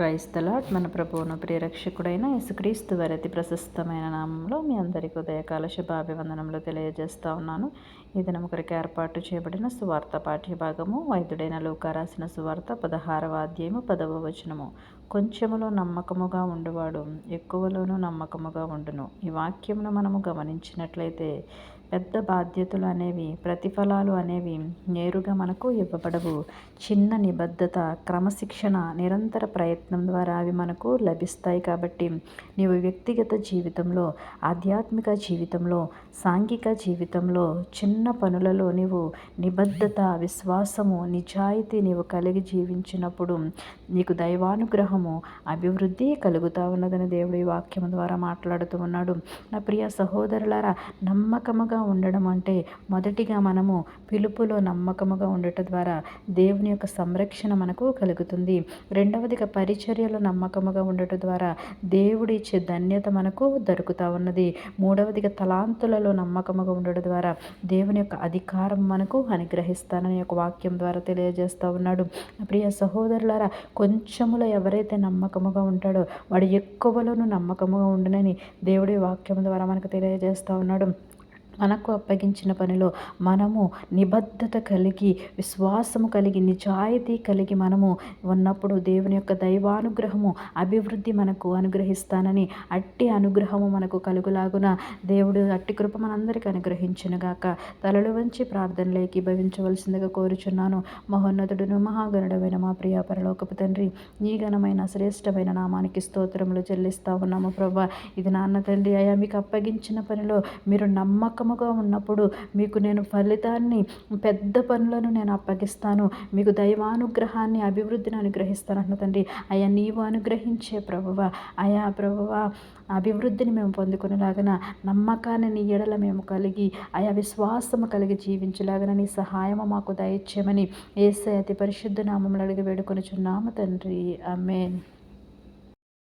క్రైస్తలాట్ మన ప్రభువును ప్రియరక్షకుడైన యేసుక్రీస్తు వారి అతి ప్రశస్తమైన నామంలో మీ అందరికీ ఉదయకాల శుభాభివందనంలో తెలియజేస్తా ఉన్నాను. ఈ దినం ఒకరికి ఏర్పాటు చేయబడిన సువార్త పాఠ్య భాగము వైద్యుడైన లూక రాసిన సువార్త పదహారవ అధ్యాయము పదవ వచనము. కొంచెములో నమ్మకముగా ఉండువాడు ఎక్కువలోనూ నమ్మకముగా ఉండును. ఈ వాక్యమును మనము గమనించినట్లయితే పెద్ద బాధ్యతలు అనేవి ప్రతిఫలాలు అనేవి నేరుగా మనకు ఇవ్వబడవు. చిన్న నిబద్ధత క్రమశిక్షణ నిరంతర ప్రయత్నం ద్వారా అవి మనకు లభిస్తాయి కాబట్టి నీవు వ్యక్తిగత జీవితంలో ఆధ్యాత్మిక జీవితంలో సాంఘిక జీవితంలో చిన్న పనులలో నీవు నిబద్ధత విశ్వాసము నిజాయితీ నీవు కలిగి జీవించినప్పుడు నీకు దైవానుగ్రహము అభివృద్ధి కలుగుతా ఉన్నదని దేవుడి వాక్యం ద్వారా మాట్లాడుతూ ఉన్నాడు. నా ప్రియ సహోదరులారా నమ్మకముగా ఉండడం అంటే మొదటిగా మనము పిలుపులో నమ్మకముగా ఉండటం ద్వారా దేవుని యొక్క సంరక్షణ మనకు కలుగుతుంది. రెండవదిగా పరిచర్యలో నమ్మకముగా ఉండటం ద్వారా దేవుడి ఇచ్చే ధన్యత మనకు దొరుకుతూ ఉన్నది. మూడవదిగా తలాంతులలో నమ్మకముగా ఉండడం ద్వారా దేవుని యొక్క అధికారం మనకు అనుగ్రహిస్తానని యొక్క వాక్యం ద్వారా తెలియజేస్తూ ఉన్నాడు. ప్రియ సహోదరులారా కొంచెములో ఎవరైతే నమ్మకముగా ఉంటాడో వాడు ఎక్కువలోనూ నమ్మకముగా ఉండనని దేవుడి వాక్యం ద్వారా మనకు తెలియజేస్తూ ఉన్నాడు. మనకు అప్పగించిన పనిలో మనము నిబద్ధత కలిగి విశ్వాసము కలిగి నిజాయితీ కలిగి మనము ఉన్నప్పుడు దేవుని యొక్క దైవానుగ్రహము అభివృద్ధి మనకు అనుగ్రహిస్తానని అట్టి అనుగ్రహము మనకు కలుగులాగున దేవుడు అట్టి కృప మనందరికీ అనుగ్రహించునుగాక తలలు వంచి ప్రార్థనలేకి భవించవలసిందిగా కోరుచున్నాను. మహోన్నతుడును మహాగణుడమైన మా ప్రియ పరలోకపు తండ్రి ఈ ఘనమైన శ్రేష్టమైన నామానికి స్తోత్రములు చెల్లిస్తా ఉన్నాము. ప్రభా ఇది నాన్న తండ్రి అయా మీకు అప్పగించిన పనిలో మీరు నమ్మకం నమ్మకముగా ఉన్నప్పుడు మీకు నేను ఫలితాన్ని పెద్ద పనులను నేను అప్పగిస్తాను. మీకు దైవానుగ్రహాన్ని అభివృద్ధిని అనుగ్రహిస్తాను అన్న తండ్రి. అయా నీవు అనుగ్రహించే ప్రభువ. అయా ప్రభువ అభివృద్ధిని మేము పొందుకునేలాగన నమ్మకాన్ని నీ ఎడల మేము కలిగి ఆయా విశ్వాసము కలిగి జీవించలాగన నీ సహాయము మాకు దయచేయమని ఏసై అతి పరిశుద్ధ నామములు అడిగి వేడుకొని చున్నాము తండ్రి. అమేన్